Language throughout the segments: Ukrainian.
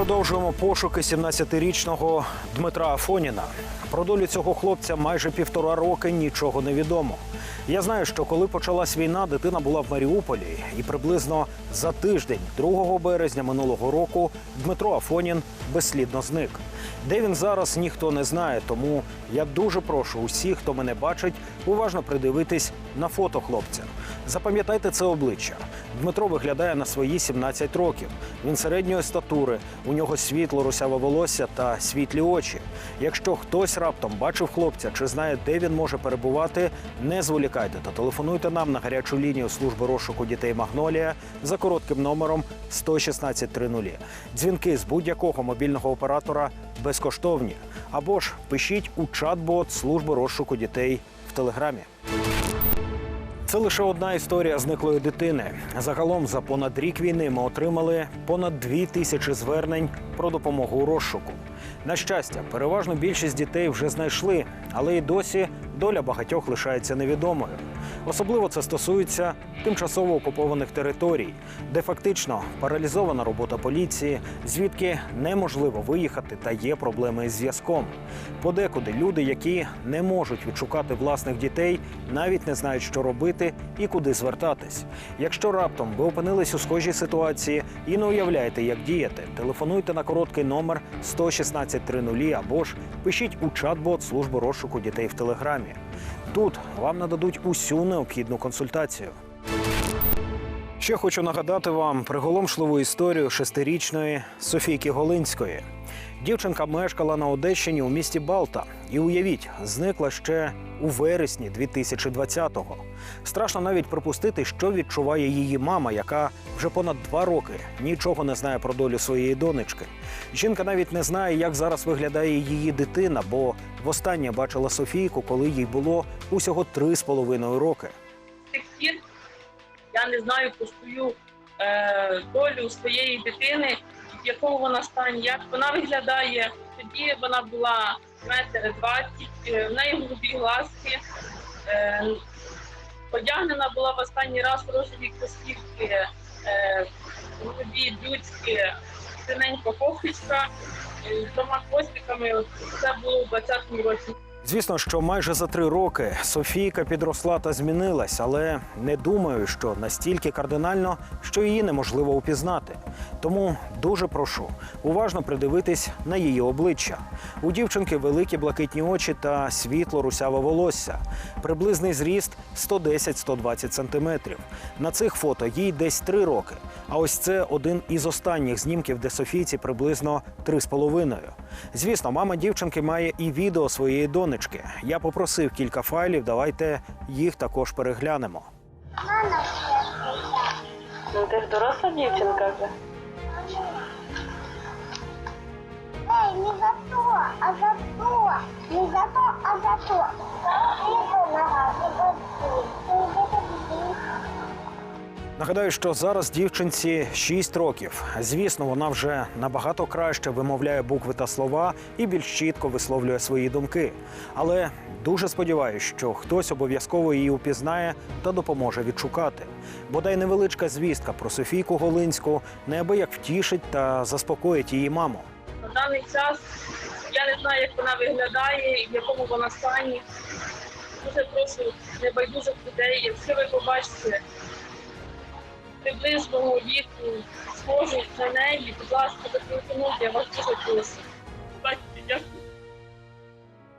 продовжуємо пошуки 17-річного Дмитра Афоніна. Про долю цього хлопця майже півтора роки нічого не відомо. Я знаю, що коли почалась війна, дитина була в Маріуполі, і приблизно за тиждень, 2 березня минулого року, Дмитро Афонін безслідно зник. Де він зараз, ніхто не знає, тому я дуже прошу усіх, хто мене бачить, уважно придивитись на фото хлопця. Запам'ятайте це обличчя. Дмитро виглядає на свої 17 років. Він середньої статури, у нього світло русяве волосся та світлі очі. Якщо хтось раптом бачив хлопця чи знає, де він може перебувати, не зволікайте та телефонуйте нам на гарячу лінію служби розшуку дітей Магнолія за коротким номером 11630. Дзвінки з будь-якого мобільного оператора безкоштовні. Або ж пишіть у чат-бот служби розшуку дітей в телеграмі. Це лише одна історія зниклої дитини. Загалом за понад рік війни ми отримали понад дві тисячі звернень про допомогу розшуку. На щастя, переважно більшість дітей вже знайшли, але й досі доля багатьох лишається невідомою. Особливо це стосується тимчасово окупованих територій, де фактично паралізована робота поліції, звідки неможливо виїхати та є проблеми із зв'язком. Подекуди люди, які не можуть відшукати власних дітей, навіть не знають, що робити і куди звертатись. Якщо раптом ви опинились у схожій ситуації і не уявляєте, як діяти, телефонуйте на короткий номер 11630 або ж пишіть у чат-бот служби розшуку дітей в телеграмі. Тут вам нададуть усю необхідну консультацію. Ще хочу нагадати вам приголомшливу історію шестирічної Софійки Голинської. Дівчинка мешкала на Одещині у місті Балта і уявіть, зникла ще у вересні 2020-го. Страшно навіть припустити, що відчуває її мама, яка вже понад два роки нічого не знає про долю своєї донечки. Жінка навіть не знає, як зараз виглядає її дитина, бо востаннє бачила Софійку, коли їй було усього три з половиною роки. Я не знаю про свою е, долю своєї дитини, в якому вона стані, як вона виглядає. Тоді вона була метр двадцять, е, в неї голубі глазки. Е, одягнена була в останній раз рожеві кросівки, е, голубі блюдські, синенька кофточка е, з двома хвостиками. Це було у 20-му році. Звісно, що майже за три роки Софійка підросла та змінилась, але не думаю, що настільки кардинально, що її неможливо упізнати. Тому дуже прошу уважно придивитись на її обличчя. У дівчинки великі блакитні очі та світло русяве волосся. Приблизний зріст 110-120 сантиметрів. На цих фото їй десь три роки. А ось це один із останніх знімків, де Софійці приблизно три з половиною. Звісно, мама дівчинки має і відео своєї донечки. Я попросив кілька файлів. Давайте їх також переглянемо. Ну ти ж доросла дівчинка вже. Ей, не за то, а за то. Не за то, а за то. Нагадаю, що зараз дівчинці 6 років. Звісно, вона вже набагато краще вимовляє букви та слова і більш чітко висловлює свої думки. Але дуже сподіваюся, що хтось обов'язково її упізнає та допоможе відшукати. Бодай невеличка звістка про Софійку Голинську неабияк втішить та заспокоїть її маму. На даний час я не знаю, як вона виглядає, в якому вона стані. Дуже прошу небайдужих людей, якщо ви побачите приблизного віку, схожих на неї, будь ласка, допомогти, я вас дуже прошу. Дякую.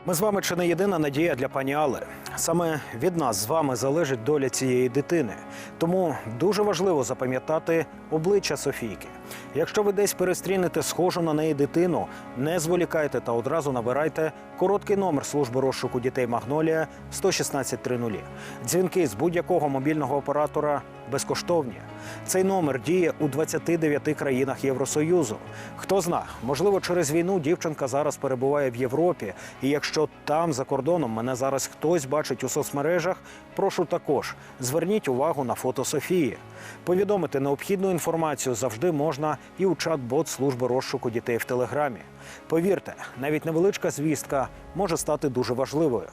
Ми з вами чи не єдина надія для пані Але. Саме від нас з вами залежить доля цієї дитини. Тому дуже важливо запам'ятати обличчя Софійки. Якщо ви десь перестрінете схожу на неї дитину, не зволікайте та одразу набирайте короткий номер служби розшуку дітей Магнолія 11630. Дзвінки з будь-якого мобільного оператора безкоштовні. Цей номер діє у 29 країнах Євросоюзу. Хто зна, можливо, через війну дівчинка зараз перебуває в Європі, і якщо там за кордоном мене зараз хтось бачить у соцмережах, прошу також зверніть увагу на фото Софії. Повідомити необхідну інформацію завжди можна і у чат-бот служби розшуку дітей в телеграмі. Повірте, навіть невеличка звістка може стати дуже важливою.